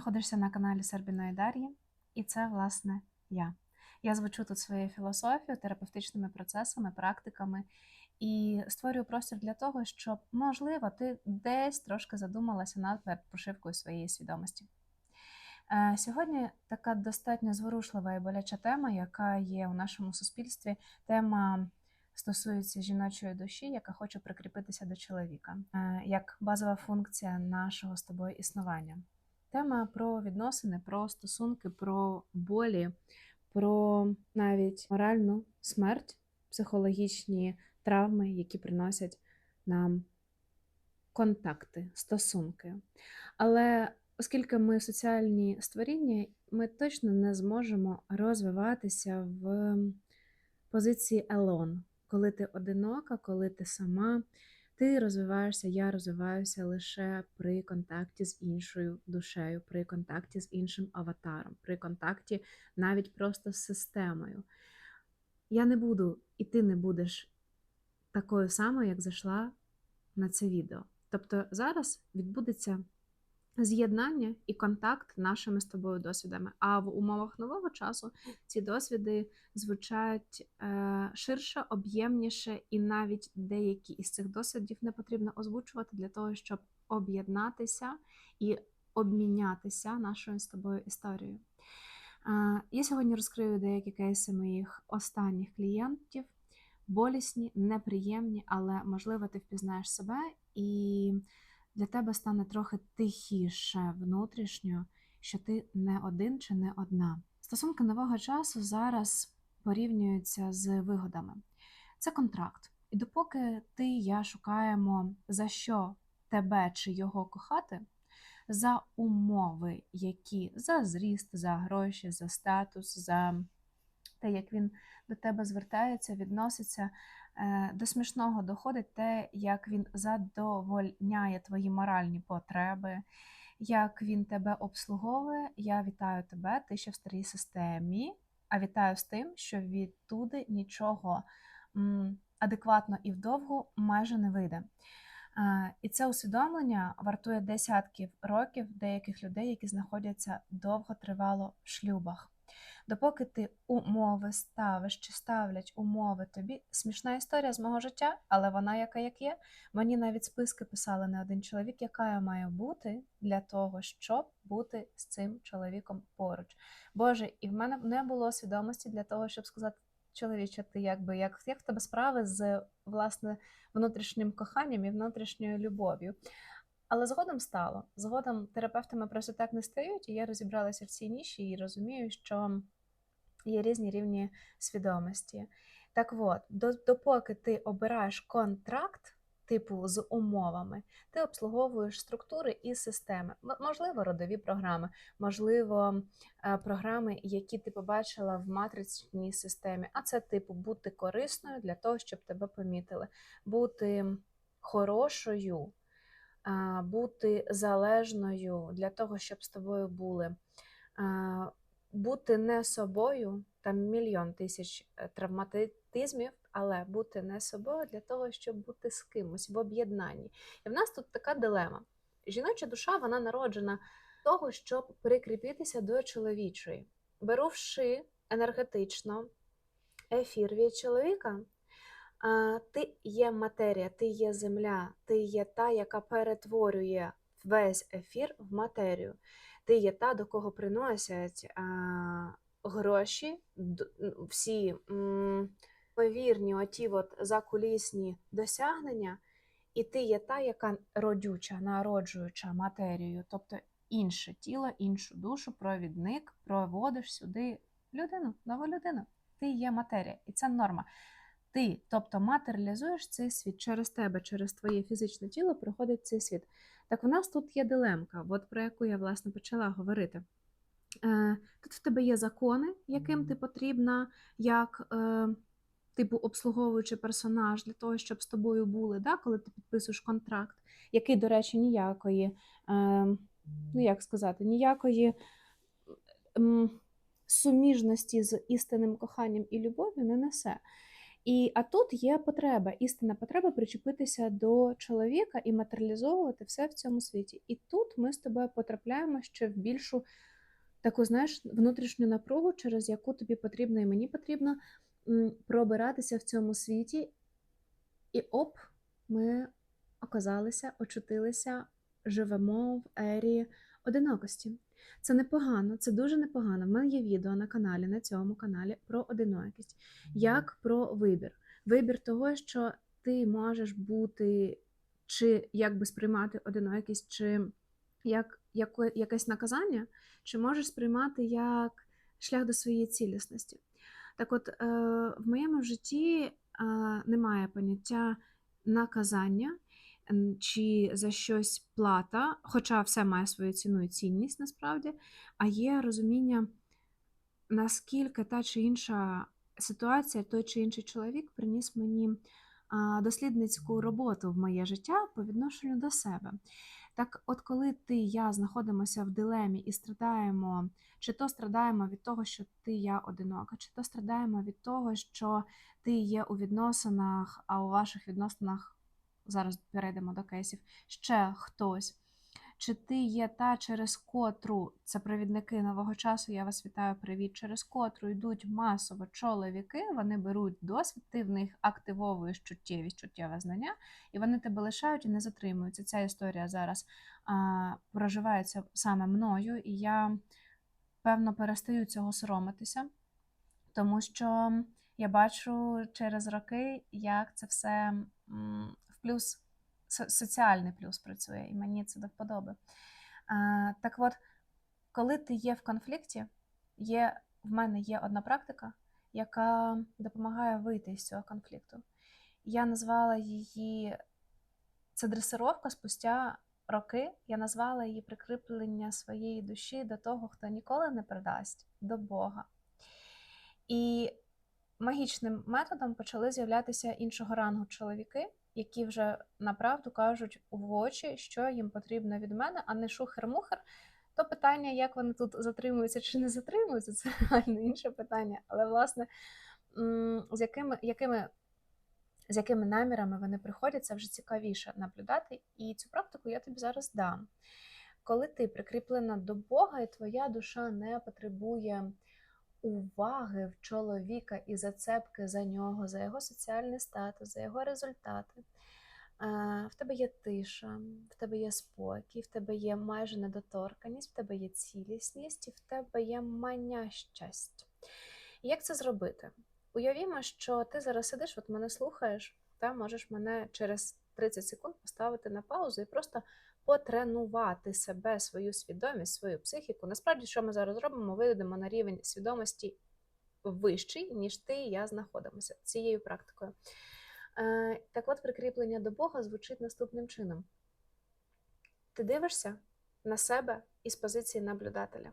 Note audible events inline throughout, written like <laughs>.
знаходишся на каналі Сербіної Дар'ї, і це, власне, я. Я звучу тут своєю філософією, терапевтичними процесами, практиками і створюю простір для того, щоб, можливо, ти десь трошки задумалася над прошивкою своєї свідомості. Е, Сьогодні така достатньо зворушлива і боляча тема, яка є у нашому суспільстві. Тема стосується жіночої душі, яка хоче прикріпитися до чоловіка, е, як базова функція нашого з тобою існування. Тема про відносини, про стосунки, про болі, про навіть моральну смерть, психологічні травми, які приносять нам контакти, стосунки. Але оскільки ми соціальні створіння, ми точно не зможемо розвиватися в позиції alone, коли ти одинока, коли ти сама. Ти розвиваєшся, я розвиваюся лише при контакті з іншою душею, при контакті з іншим аватаром, при контакті навіть просто з системою. Я не буду, і ти не будеш такою самою, як зайшла на це відео. Тобто зараз відбудеться з'єднання і контакт нашими з тобою досвідами. А в умовах нового часу ці досвіди звучать е, ширше, об'ємніше, і навіть деякі із цих досвідів не потрібно озвучувати для того, щоб об'єднатися і обмінятися нашою з тобою історією. Е, я сьогодні розкрию деякі кейси моїх останніх клієнтів. Болісні, неприємні, але можливо ти впізнаєш себе і для тебе стане трохи тихіше внутрішньо, що ти не один чи не одна. Стосунки нового часу зараз порівнюються з вигодами. Це контракт. І допоки ти і я шукаємо, за що тебе чи його кохати, за умови, які за зріст, за гроші, за статус, за те, як він до тебе звертається, відноситься, Е, до смішного доходить те, як він задовольняє твої моральні потреби, як він тебе обслуговує. Я вітаю тебе, ти ще в старій системі, а вітаю з тим, що відтуди нічого адекватно і вдовго майже не вийде. Е, і це усвідомлення вартує десятків років деяких людей, які знаходяться довго тривало в шлюбах. Допоки ти умови ставиш чи ставлять умови тобі, смішна історія з мого життя, але вона яка як є. Мені навіть списки писали не один чоловік, яка я маю бути для того, щоб бути з цим чоловіком поруч. Боже, і в мене не було свідомості для того, щоб сказати, чоловіче, ти якби як, як в тебе справи з власне внутрішнім коханням і внутрішньою любов'ю. Але згодом стало. Згодом терапевтами просто так не стають, і я розібралася в цій ніші і розумію, що є різні рівні свідомості. Так от, допоки ти обираєш контракт, типу з умовами, ти обслуговуєш структури і системи, можливо, родові програми, можливо, е, програми, які ти побачила в матричній системі. А це, типу, бути корисною для того, щоб тебе помітили, бути хорошою бути залежною для того, щоб з тобою були. Бути не собою, там мільйон тисяч е, травматизмів, але бути не собою для того, щоб бути з кимось в об'єднанні. І в нас тут така дилема. Жіноча душа вона народжена того, щоб прикріпитися до чоловічої, берувши енергетично ефір від чоловіка, ти є матерія, ти є земля, ти є та, яка перетворює весь ефір в матерію. Ти є та, до кого приносять а, гроші, всі повірні, оті от закулісні досягнення, і ти є та, яка родюча, народжуюча матерію, тобто інше тіло, іншу душу, провідник, проводиш сюди людину, нову людину. Ти є матерія, і це норма. Ти, тобто матеріалізуєш цей світ через тебе, через твоє фізичне тіло проходить цей світ. Так в нас тут є дилемка, от про яку я власне почала говорити. Е, Тут в тебе є закони, яким ти потрібна, як е, типу обслуговуючи персонаж для того, щоб з тобою були, да, коли ти підписуєш контракт, який, до речі, ніякої, е, ну як сказати, ніякої. Суміжності з істинним коханням і любов'ю не несе. І а тут є потреба, істинна потреба причепитися до чоловіка і матеріалізовувати все в цьому світі. І тут ми з тобою потрапляємо ще в більшу таку, знаєш, внутрішню напругу, через яку тобі потрібно і мені потрібно пробиратися в цьому світі. І оп, ми оказалися, очутилися, живемо в ері одинокості. Це непогано, це дуже непогано. В мене є відео на каналі, на цьому каналі про одинокість, як про вибір. Вибір того, що ти можеш бути, чи якби сприймати одинокість, чи як, як якесь наказання, чи можеш сприймати як шлях до своєї цілісності. Так от, е, в моєму житті е, немає поняття наказання чи за щось плата, хоча все має свою ціну і цінність насправді, а є розуміння, наскільки та чи інша ситуація, той чи інший чоловік приніс мені дослідницьку роботу в моє життя по відношенню до себе. Так, от коли ти і я знаходимося в дилемі і страдаємо, чи то страдаємо від того, що ти я одинока, чи то страдаємо від того, що ти є у відносинах, а у ваших відносинах зараз перейдемо до кейсів, ще хтось. Чи ти є та, через котру це провідники нового часу? Я вас вітаю, привіт, через котру йдуть масово чоловіки, вони беруть досвід, ти в них активовуєш чуттєвість, чуттєве знання, і вони тебе лишають і не затримуються. Ця історія зараз а, проживається саме мною, і я певно перестаю цього соромитися, тому що я бачу через роки, як це все плюс соціальний плюс працює, і мені це до вподоби. Так от, коли ти є в конфлікті, є, в мене є одна практика, яка допомагає вийти з цього конфлікту. Я назвала її це дресировка спустя роки. Я назвала її прикріплення своєї душі до того, хто ніколи не придасть до Бога. І магічним методом почали з'являтися іншого рангу чоловіки, які вже направду кажуть в очі, що їм потрібно від мене, а не шухер-мухер. То питання, як вони тут затримуються чи не затримуються, <laughs> це реально інше питання. Але, власне, з якими, якими, з якими намірами вони приходять, це вже цікавіше наблюдати. І цю практику я тобі зараз дам. Коли ти прикріплена до Бога, і твоя душа не потребує уваги в чоловіка і зацепки за нього, за його соціальний статус, за його результати. В тебе є тиша, в тебе є спокій, в тебе є майже недоторканість, в тебе є цілісність, і в тебе є манящасть. Як це зробити? Уявімо, що ти зараз сидиш, от мене слухаєш, та можеш мене через 30 секунд поставити на паузу і просто потренувати себе, свою свідомість, свою психіку. Насправді, що ми зараз робимо, виведемо на рівень свідомості вищий, ніж ти і я знаходимося цією практикою. Е, Так от, прикріплення до Бога звучить наступним чином: ти дивишся на себе із позиції наблюдателя.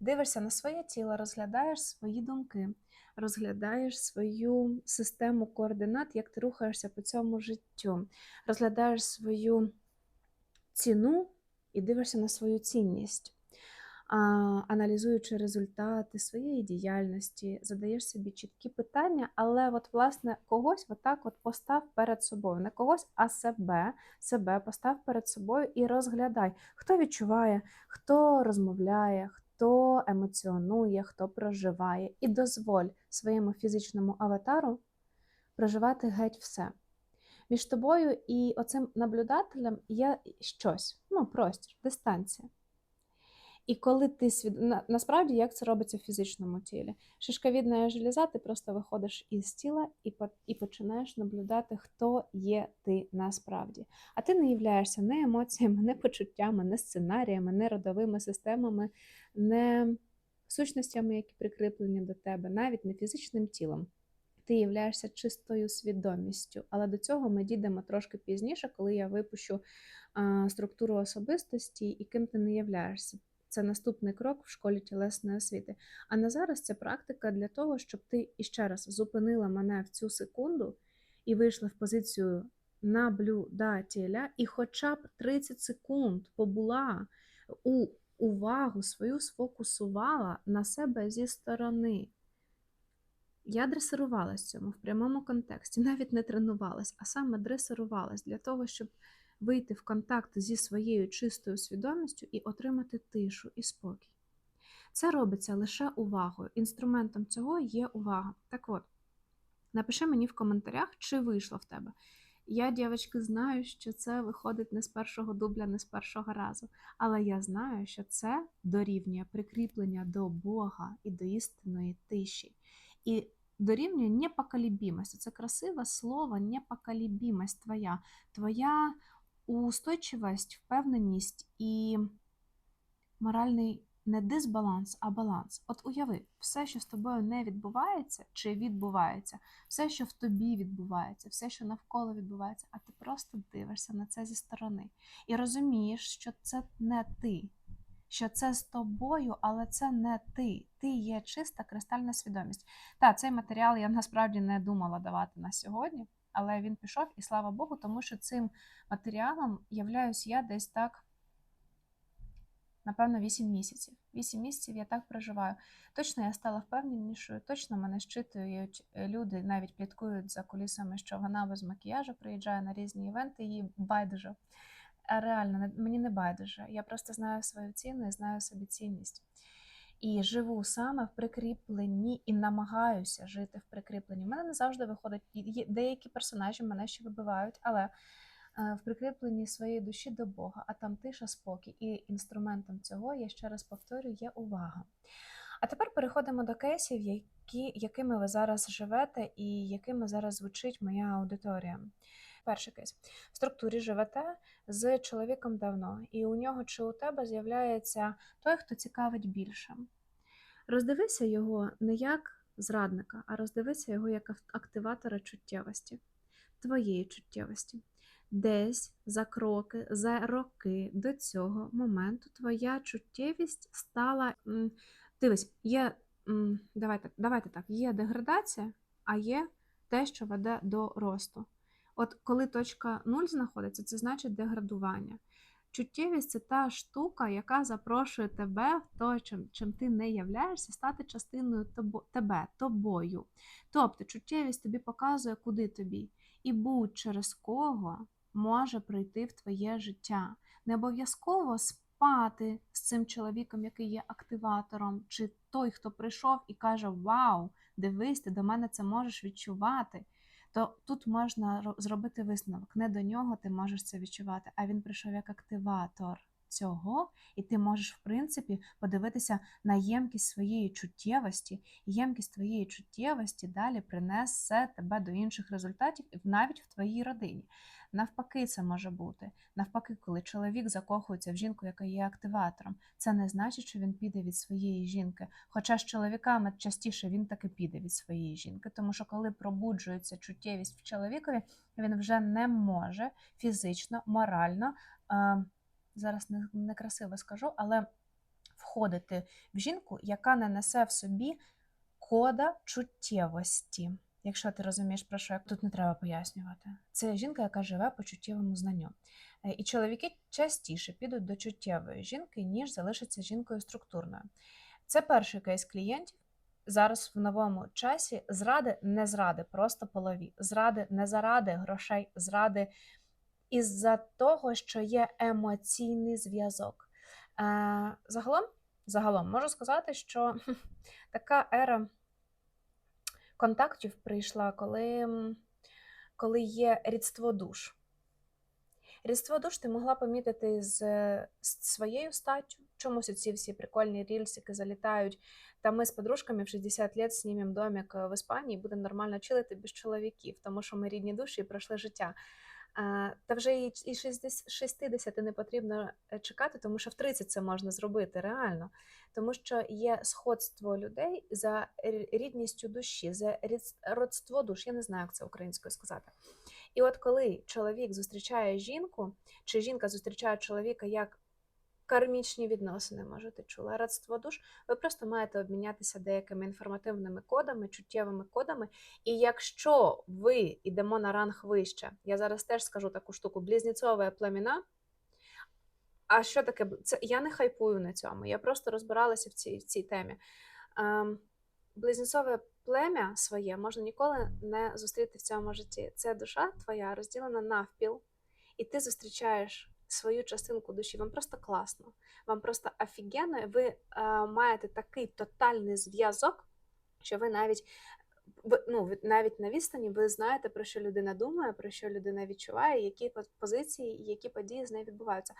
Дивишся на своє тіло, розглядаєш свої думки, розглядаєш свою систему координат, як ти рухаєшся по цьому життю, розглядаєш свою ціну і дивишся на свою цінність, а, аналізуючи результати своєї діяльності, задаєш собі чіткі питання, але от, власне, когось отак от постав перед собою. Не когось, а себе, себе постав перед собою і розглядай, хто відчуває, хто розмовляє, хто емоціонує, хто проживає, і дозволь своєму фізичному аватару проживати геть все. Між тобою і оцим наблюдателем є щось, ну, простір, дистанція. І коли ти свід... на, насправді як це робиться в фізичному тілі? Шишковідна железа, ти просто виходиш із тіла і і починаєш наблюдати, хто є ти насправді. А ти не являєшся не емоціями, не почуттями, не сценаріями, не родовими системами, не сущностями, які прикріплені до тебе, навіть не фізичним тілом. Ти являєшся чистою свідомістю, але до цього ми дійдемо трошки пізніше, коли я випущу а, структуру особистості і ким ти не являєшся. Це наступний крок в школі тілесної освіти. А на зараз це практика для того, щоб ти іще раз зупинила мене в цю секунду і вийшла в позицію наблюдателя, і хоча б 30 секунд побула у увагу свою сфокусувала на себе зі сторони. Я дресирувалась цьому в прямому контексті, <laughs> навіть не тренувалась, а саме дресирувалась для того, щоб вийти в контакт зі своєю чистою свідомістю і отримати тишу і спокій. Це робиться лише увагою. Інструментом цього є увага. Так от, напиши мені в коментарях, чи вийшло в тебе. Я, дівчатки, знаю, що це виходить не з першого дубля, не з першого разу. Але я знаю, що це дорівнює прикріплення до Бога і до істинної тиші. І дорівнює непоколебимость. Це красиве слово, непоколебимость твоя, твоя устойчивість, впевненість і моральний не дисбаланс, а баланс. От уяви, все, що з тобою не відбувається чи відбувається, все, що в тобі відбувається, все, що навколо відбувається, а ти просто дивишся на це зі сторони і розумієш, що це не ти, що це з тобою, але це не ти. Ти є чиста кристальна свідомість. Та цей матеріал я насправді не думала давати на сьогодні, але він пішов, і слава Богу, тому що цим матеріалом являюсь я десь так напевно, 8 місяців. 8 місяців я так проживаю. Точно я стала впевненішою, точно мене щитують е, люди, навіть пліткують за кулісами, що вона без макіяжу приїжджає на різні івенти, їй байдуже. Реально, мені не байдуже. Я просто знаю свою ціну і знаю собі цінність. І живу саме в прикріпленні і намагаюся жити в прикріпленні. У мене не завжди виходить. Деякі персонажі мене ще вибивають, але в прикріпленні своєї душі до Бога, а там тиша, спокій. І інструментом цього, я ще раз повторюю, є увага. А тепер переходимо до кейсів, які, якими ви зараз живете і якими зараз звучить моя аудиторія. Перший кейс. В структурі живете з чоловіком давно, і у нього чи у тебе з'являється той, хто цікавить більше. Роздивися його не як зрадника, а роздивися його як активатора чуттєвості, твоєї чуттєвості десь за кроки, за роки до цього моменту твоя чуттєвість стала. Дивись, є давайте, давайте так, є деградація, а є те, що веде до росту. От коли точка 0 знаходиться, це значить деградування. Чуттєвість це та штука, яка запрошує тебе в то, чим чим ти не являєшся, стати частиною тобо, тебе, тобою. Тобто чуттєвість тобі показує, куди тобі. І будь через кого може прийти в твоє життя. Не обов'язково спати з цим чоловіком, який є активатором, чи той, хто прийшов і каже: Вау, дивись, ти до мене це можеш відчувати. То тут можна зробити висновок. Не до нього ти можеш це відчувати, а він прийшов як активатор цього, і ти можеш, в принципі, подивитися на ємкість своєї чуттєвості, і ємкість твоєї чуттєвості далі принесе тебе до інших результатів, навіть в твоїй родині. Навпаки, це може бути. Навпаки, коли чоловік закохується в жінку, яка є активатором, це не значить, що він піде від своєї жінки. Хоча з чоловіками частіше він таки піде від своєї жінки, тому що коли пробуджується чуттєвість в чоловікові, він вже не може фізично, морально. Зараз некрасиво скажу, але входити в жінку, яка не несе в собі кода чуттєвості. Якщо ти розумієш, про що тут не треба пояснювати. Це жінка, яка живе по чуттєвому знанню. Е, і чоловіки частіше підуть до чуттєвої жінки, ніж залишаться жінкою структурною. Це перший кейс клієнтів. Зараз в новому часі зради не зради, просто полові. Зради не заради грошей, зради із-за того, що є емоційний зв'язок. Е, Загалом, загалом можу сказати, що <laughs> така ера контактів прийшла, коли коли є рідство душ. Рідство душ ти могла помітити з, з своєю статтю. Чомусь ці всі прикольні рільсики залітають. Та ми з подружками в 60 лет знімемо домик в Іспанії, будемо нормально чилити без чоловіків, тому що ми рідні душі і пройшли життя. Та вже і 60 не потрібно е, чекати, тому що в 30 це можна зробити реально. Тому що є сходство людей за рідністю душі, за родство душ. Я не знаю, як це українською сказати. І от коли чоловік зустрічає жінку, чи жінка зустрічає чоловіка як кармічні відносини, може, ти чула радство душ, ви просто маєте обмінятися деякими інформативними кодами, чуттєвими кодами. І якщо ви йдемо на ранг вище, я зараз теж скажу таку штуку: близнецове племіна. А що таке? Це я не хайпую на цьому. Я просто розбиралася в цій в цій темі. Ем, Близнецове плем'я своє можна ніколи не зустріти в цьому житті. Це душа твоя розділена навпіл, і ти зустрічаєш свою частинку душі. Вам просто класно, вам просто офігенно. Ви е, маєте такий тотальний зв'язок, що ви навіть ну, навіть на відстані ви знаєте, про що людина думає, про що людина відчуває, які позиції і які події з нею відбуваються.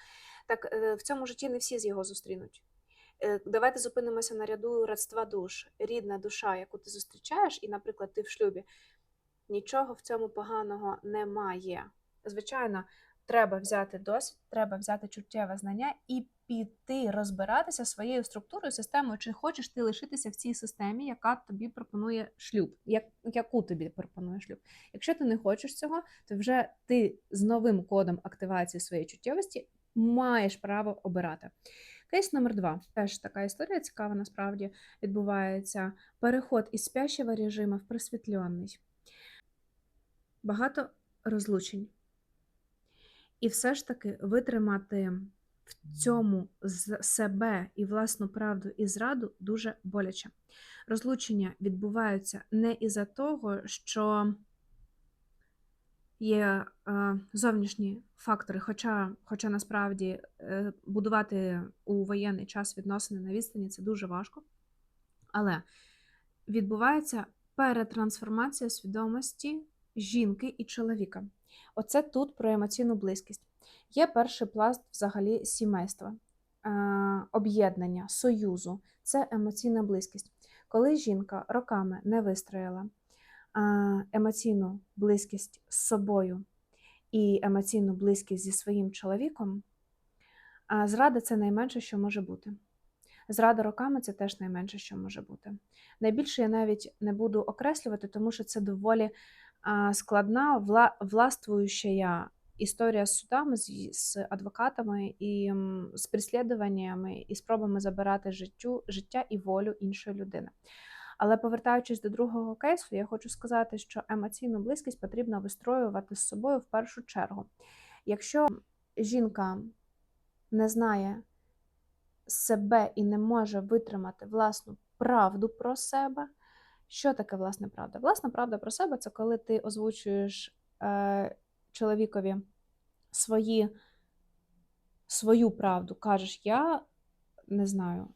Так е, в цьому житті не всі з його зустрінуть. Е, Давайте зупинимося на ряду родства душ. Рідна душа, яку ти зустрічаєш, і, наприклад, ти в шлюбі. Нічого в цьому поганого немає. Звичайно, треба взяти досвід, треба взяти чуттєве знання і піти розбиратися своєю структурою, системою, чи хочеш ти лишитися в цій системі, яка тобі пропонує шлюб, як, яку тобі пропонує шлюб. Якщо ти не хочеш цього, то вже ти з новим кодом активації своєї чуттєвості маєш право обирати. Кейс номер два. Теж така історія цікава, насправді відбувається. Переход із спящого режиму в просвітлений. Багато розлучень. І все ж таки витримати в цьому себе і власну правду і зраду дуже боляче. Розлучення відбуваються не із-за того, що є е, зовнішні фактори, хоча, хоча насправді е, будувати у воєнний час відносини на відстані це дуже важко. Але відбувається перетрансформація свідомості жінки і чоловіка. Оце тут про емоційну близькість. Є перший пласт взагалі сімейства, е, об'єднання, союзу це емоційна близькість. Коли жінка роками не вистроїла е, емоційну близькість з собою і емоційну близькість зі своїм чоловіком, зрада це найменше, що може бути. Зрада роками це теж найменше, що може бути. Найбільше я навіть не буду окреслювати, тому що це доволі складна, вла, властвуюча історія з судами, з, з адвокатами і з переслідуваннями і спробами забирати життю, життя і волю іншої людини. Але повертаючись до другого кейсу, я хочу сказати, що емоційну близькість потрібно вистроювати з собою в першу чергу. Якщо жінка не знає себе і не може витримати власну правду про себе, що таке власна правда? Власна правда про себе це коли ти озвучуєш е, чоловікові свої, свою правду. Кажеш, я не знаю,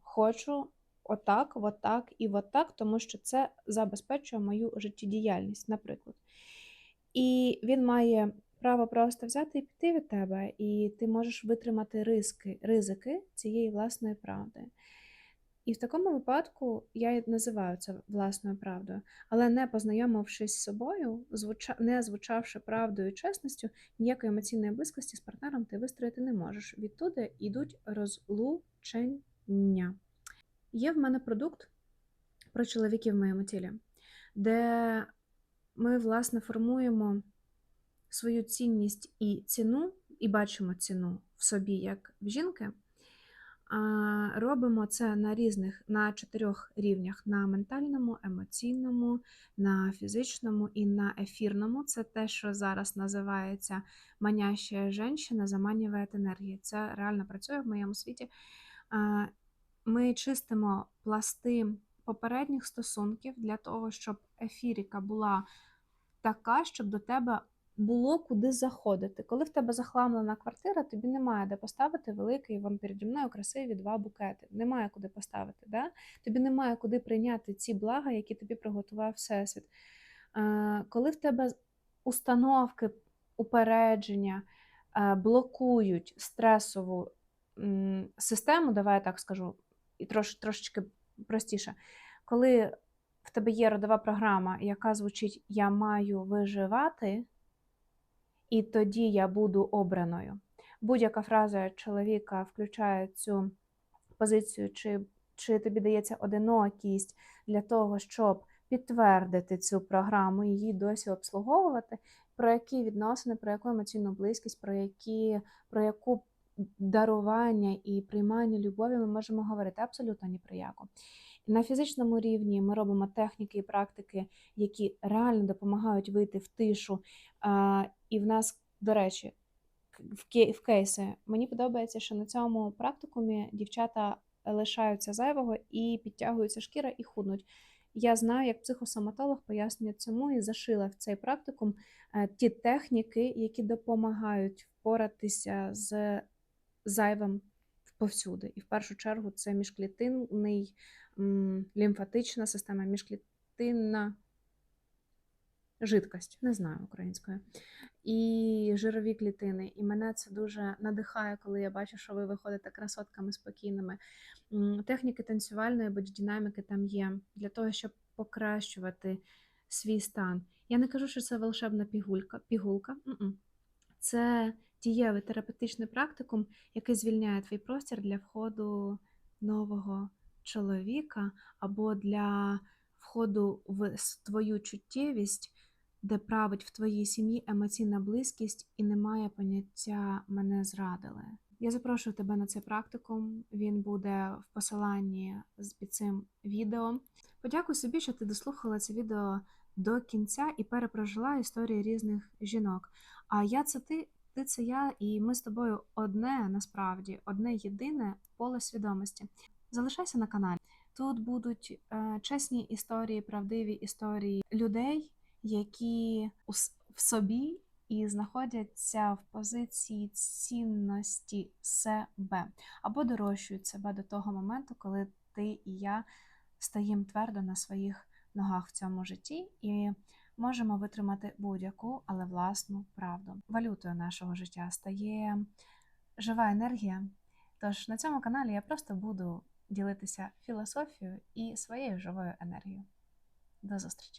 хочу отак, отак і отак, тому що це забезпечує мою життєдіяльність, наприклад. І він має право просто взяти і піти від тебе, і ти можеш витримати риски, ризики цієї власної правди. І в такому випадку я називаю це власною правдою, але не познайомившись з собою, не звучавши правдою і чесністю, ніякої емоційної близькості з партнером ти вистроїти не можеш. Відтуди йдуть розлучення. Є в мене продукт про чоловіків в моєму тілі, де ми, власне, формуємо свою цінність і ціну, і бачимо ціну в собі як в жінки. Робимо це на різних, на чотирьох рівнях: на ментальному, емоційному, на фізичному і на ефірному. Це те, що зараз називається маняща жінка, заманює енергії. Це реально працює в моєму світі. Ми чистимо пласти попередніх стосунків для того, щоб ефіріка була така, щоб до тебе було куди заходити. Коли в тебе захламлена квартира, тобі немає де поставити великий вон переді мною красиві два букети. Немає куди поставити. Да? Тобі немає куди прийняти ці блага, які тобі приготував Всесвіт. Коли в тебе установки, упередження е, блокують стресову систему, давай я так скажу, і трош, трошечки простіше, коли в тебе є родова програма, яка звучить Я маю виживати, і тоді я буду обраною. Будь-яка фраза чоловіка включає цю позицію, чи, чи тобі дається одинокість для того, щоб підтвердити цю програму, її досі обслуговувати, про які відносини, про яку емоційну близькість, про які, про яку дарування і приймання любові ми можемо говорити абсолютно ні про яку. На фізичному рівні ми робимо техніки і практики, які реально допомагають вийти в тишу. І в нас, до речі, в ке- в кейси мені подобається, що на цьому практикумі дівчата лишаються зайвого і підтягуються шкіра і худнуть. Я знаю, як психосоматолог пояснює цьому і зашила в цей практикум е, ті техніки, які допомагають впоратися з зайвим повсюди. І в першу чергу це міжклітинний, лімфатична система, міжклітинна жидкость, не знаю українською. І жирові клітини. І мене це дуже надихає, коли я бачу, що ви виходите красотками спокійними. Техніки танцювальної бодідинаміки там є для того, щоб покращувати свій стан. Я не кажу, що це волшебна пігулька, пігулка. Це дієвий терапевтичний практикум, який звільняє твій простір для входу нового чоловіка або для входу в твою чуттєвість, де править в твоїй сім'ї емоційна близькість і немає поняття мене зрадили. Я запрошую тебе на цей практикум. Він буде в посиланні під цим відео. Подякуй собі, що ти дослухала це відео до кінця і перепрожила історії різних жінок. А я це ти, ти це я, і ми з тобою одне насправді, одне єдине поле свідомості. Залишайся на каналі. Тут будуть е, чесні історії, правдиві історії людей, які в собі і знаходяться в позиції цінності себе або дорощують себе до того моменту, коли ти і я стоїмо твердо на своїх ногах в цьому житті і можемо витримати будь-яку, але власну правду. Валютою нашого життя стає жива енергія. Тож на цьому каналі я просто буду ділитися філософією і своєю живою енергією. До зустрічі!